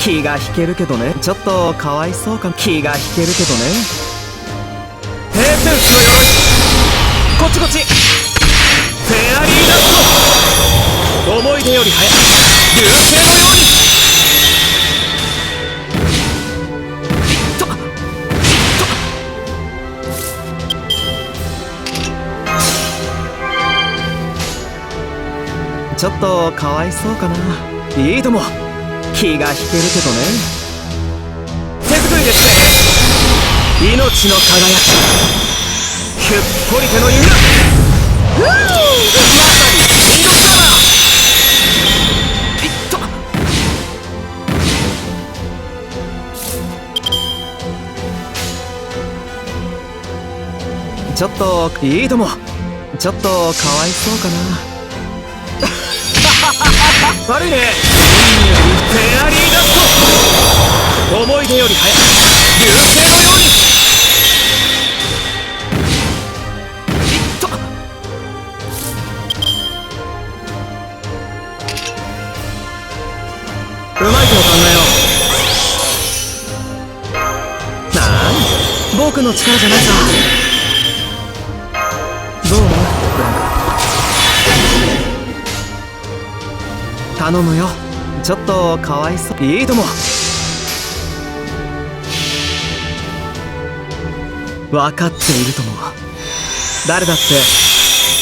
気が引けるけどね。ちょっとかわいそうか気が引けるけどね。ペーセンスの鎧こっちこっち。フェアリーダスト思い出より早い。流星のようにちょっとかわいそうかな。いいとも気が引けるけどね。手作りですね。命の輝き。ヒュッポリテの弓だふうまさにミドサマーいっとちょっといいとも。ちょっとかわいそうかな。悪いね。フェアリーダスト思い出より早い流星のようにいっとうまいと考えよ。うなん僕の力じゃないさどう思う？頼むよ。ちょっとかわいそう。いいとも。分かっているとも。誰だって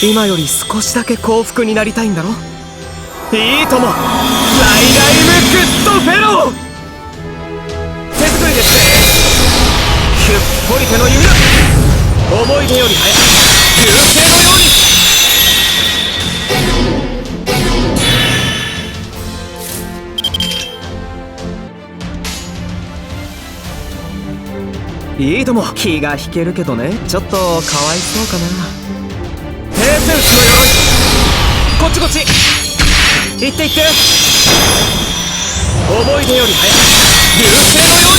今より少しだけ幸福になりたいんだろ？いいとも。ライライムグッドフェロー。手作りです。ねヒュッポリテの弓だ思い出より早い流星いいとも。気が引けるけどね。ちょっとかわいそうかな。ペーセンスの鎧こっちこっち。行って行って。思い出より早い。流星のよう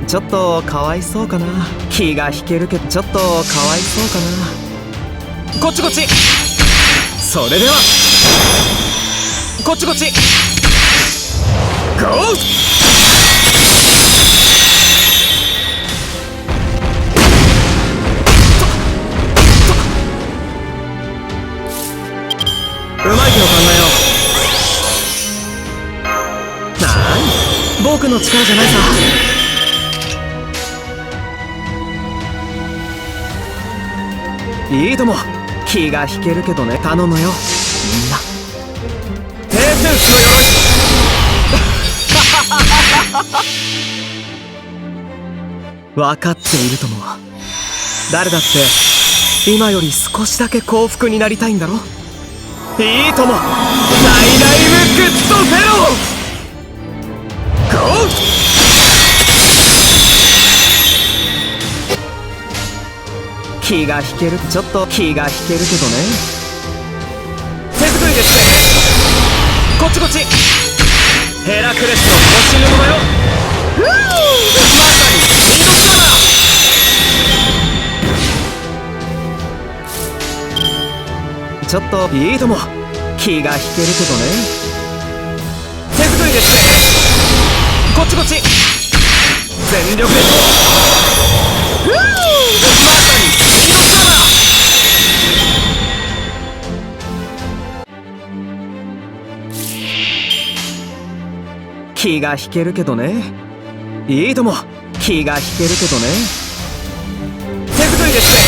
にちょっとかわいそうかな。気が引けるけどちょっとかわいそうかな。こっちこっちそれでは。こっちこっち。ゴー。うまいけど考えよなん僕の力じゃないさ。いいとも。気が引けるけどね。頼むよ。みんな。ペーセンスの鎧分かっているとも。誰だって今より少しだけ幸福になりたいんだろ。いいとも。ライライムグッドフェロ。ーゴー気が引ける。ちょっと気が引けるけどね。手作りですね。こっちこっち。ヘラクレスの腰布よふうまさに。ミドサマちょっといいとも。気が引けるけどね。手作りですね。こっちこっち。全力で。ふ気が引けるけどね。いいとも。気が引けるけどね。手作りですね。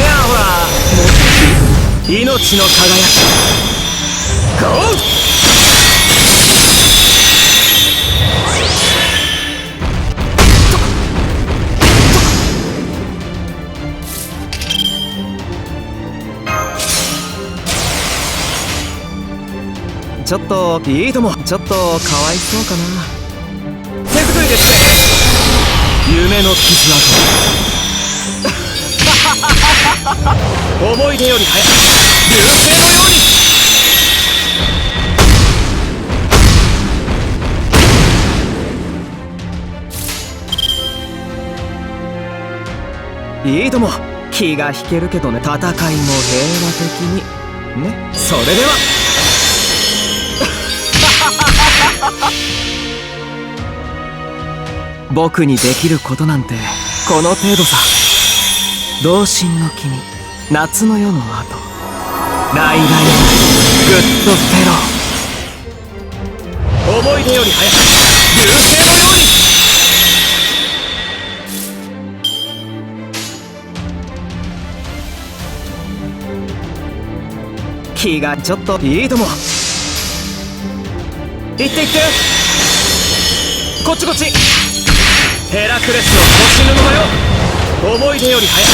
いやほらもう少し命の輝き。ゴーちょっといいともちょっとかわいそうかな。手作りですね。夢の傷跡思い出より早い。流星のように。いいとも気が引けるけどね。戦いも平和的に。ね。それでは 僕にできることなんてこの程度さ。同心の君夏の夜の後。ライライグッドフェロ。ー思い出より早く。流星のように。気がちょっといいとも。行って行ってこっちこっちヘラクレスの腰布だよ思い出より早く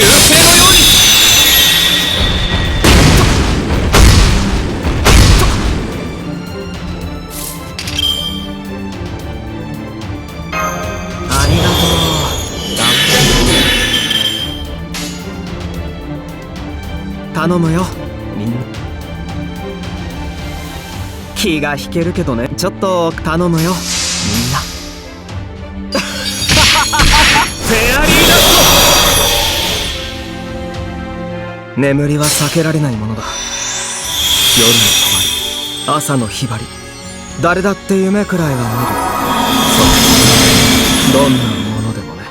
流星のようにありがとう頼むよみんな気が引けるけどね。ちょっと頼むよ。みんな。フェアリーダスト眠りは避けられないものだ。夜の帳朝のひばり。誰だって夢くらいは見る。そう。どんなものでもね。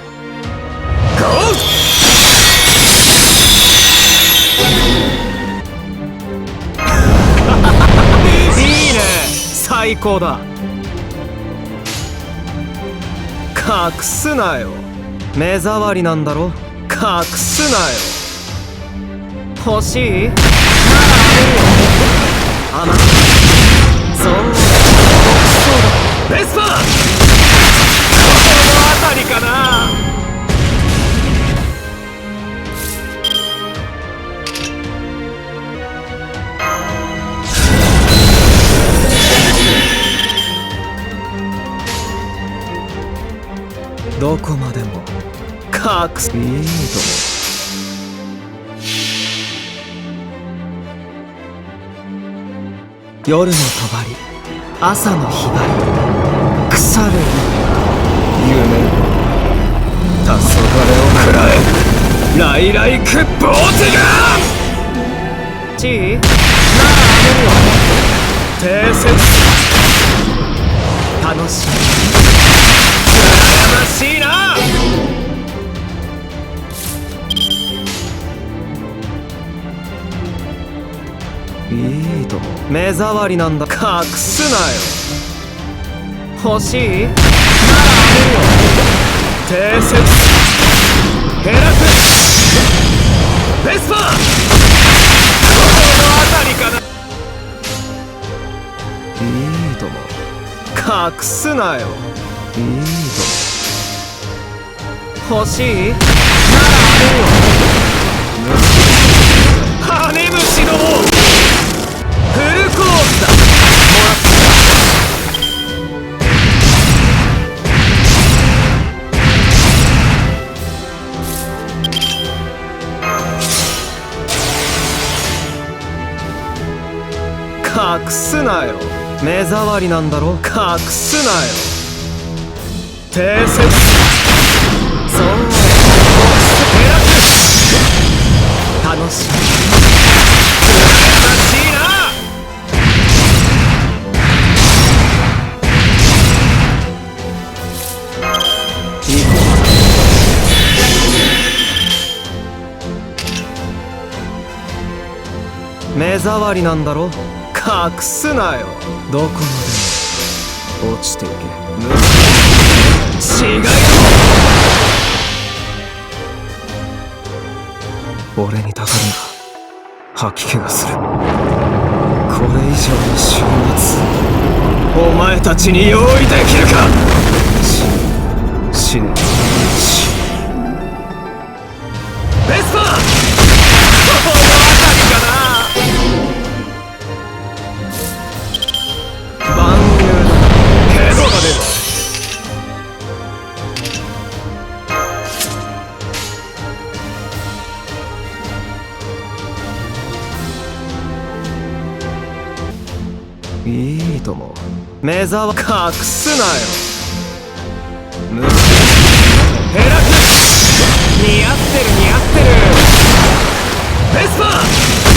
ゴー最高だ。隠すなよ。目障りなんだろ？隠すなよ。欲しい？ならあげるよ。あなたそうそうだ。ベスパーこの辺りかな。隠すいいと。夜の帳。朝のひばり。腐る。夢。黄昏を食らえ。ライライクボーティガンチーならあげるよ定説目障りなんだ。隠すなよ。欲しい？ならあげるよ。定説。ヘラク。レスベスパー。この辺りかな。いいとも。隠すなよ。いいとも。欲しい？ならあげるよ。隠すなよ。目障りなんだろ隠すなよ。定説。そう。ヘラクス楽しみ羨ましいな目障りなんだろ隠すなよ。どこまでも落ちていけ。違いだ俺にたかるな。吐き気がする。これ以上の週末お前たちに用意できるか。死死ね死ベスパー目ざわ隠すなよ。ヘラク。似合ってる似合ってる。ベスパー。